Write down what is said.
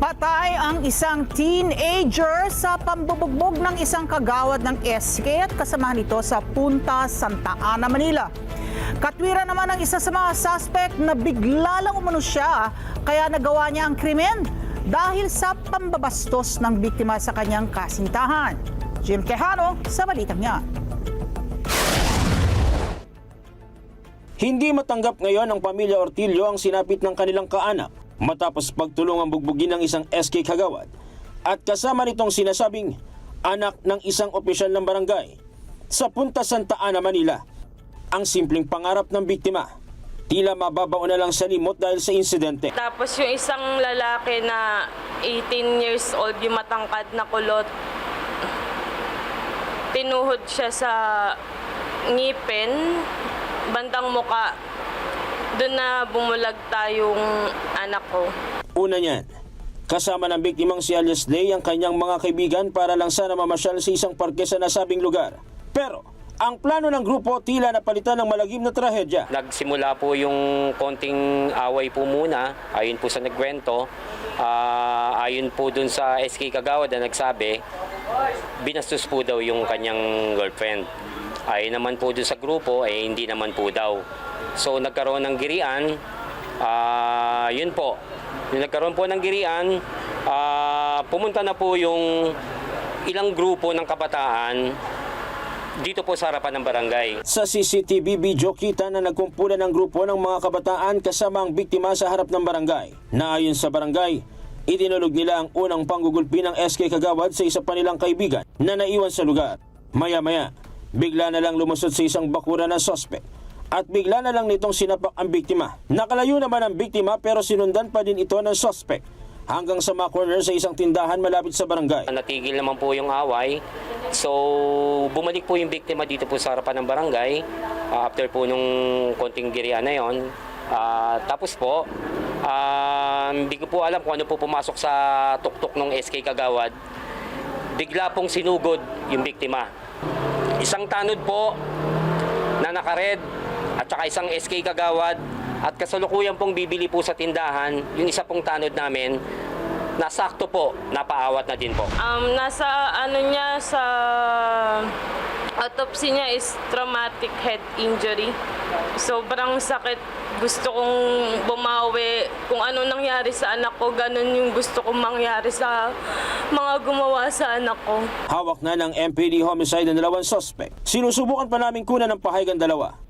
Patay ang isang teenager sa pambubugbog ng isang kagawad ng SK at kasamahan nito sa Punta Santa Ana, Manila. Katwira naman ang isa sa mga suspect na bigla lang umano siya kaya nagawa niya ang krimen dahil sa pambabastos ng biktima sa kanyang kasintahan. Jim Quijano sa balitang niya. Hindi matanggap ngayon ng pamilya Ortillo ang sinapit ng kanilang kaanak matapos pagtulungang bugbugin ng isang SK Kagawad at kasama nitong sinasabing anak ng isang opisyal ng barangay sa Punta Santa Ana, Manila. Ang simpleng pangarap ng biktima, tila mababaw na lang sa limot dahil sa insidente. Tapos yung isang lalaki na 18 years old, yung matangkad na kulot, tinuhod siya sa ngipin, bandang muka. Doon na bumulag tayong anak ko. Una niyan, kasama ng biktimang si alias Lay ang kanyang mga kaibigan para lang sana mamasyal sa isang parke sa nasabing lugar. Pero, ang plano ng grupo tila napalitan ng malagim na trahedya. Nagsimula po yung konting away po muna, ayon po sa nagkwento. Ah, ayon po dun sa SK Kagawad na nagsabi, binastos po daw yung kanyang girlfriend. Ayon naman po dun sa grupo, eh hindi naman po daw. So nagkaroon ng girian, ah, yun po. Yung nagkaroon po ng girian, ah, pumunta na po yung ilang grupo ng kabataan dito po sa harapan ng barangay. Sa CCTV video kita na nagkumpulan ng grupo ng mga kabataan kasama ang biktima sa harap ng barangay. Na ayon sa barangay, itinulog nila ang unang panggugulpi ng SK Kagawad sa isa pa nilang kaibigan na naiwan sa lugar. Maya-maya, bigla na lang lumusot sa isang bakura ng sospek at bigla na lang nitong sinapak ang biktima. Nakalayo naman ang biktima pero sinundan pa din ito ng sospek hanggang sa corner sa isang tindahan malapit sa barangay. Natigil naman po yung away. So, bumalik po yung biktima dito po sa harapan ng barangay ah, after po nung konting girian na yon. Ah, tapos po, ah, hindi ko po alam kung ano po pumasok sa tuktok ng SK Kagawad. Bigla pong sinugod yung biktima. Isang tanod po na nakared at saka isang SK Kagawad at kasalukuyan pong bibili po sa tindahan yung isa pong tanod namin nasakto po, napaawat na din po. Um, nasa ano niya sa autopsy niya is traumatic head injury. Sobrang sakit. Gusto kong bumawi. Kung ano nangyari sa anak ko, ganun yung gusto kong mangyari sa mga gumawa sa anak ko. Hawak na ng MPD homicide ang dalawang suspect. Sinusubukan pa namin kunan ng pahayag ang dalawa.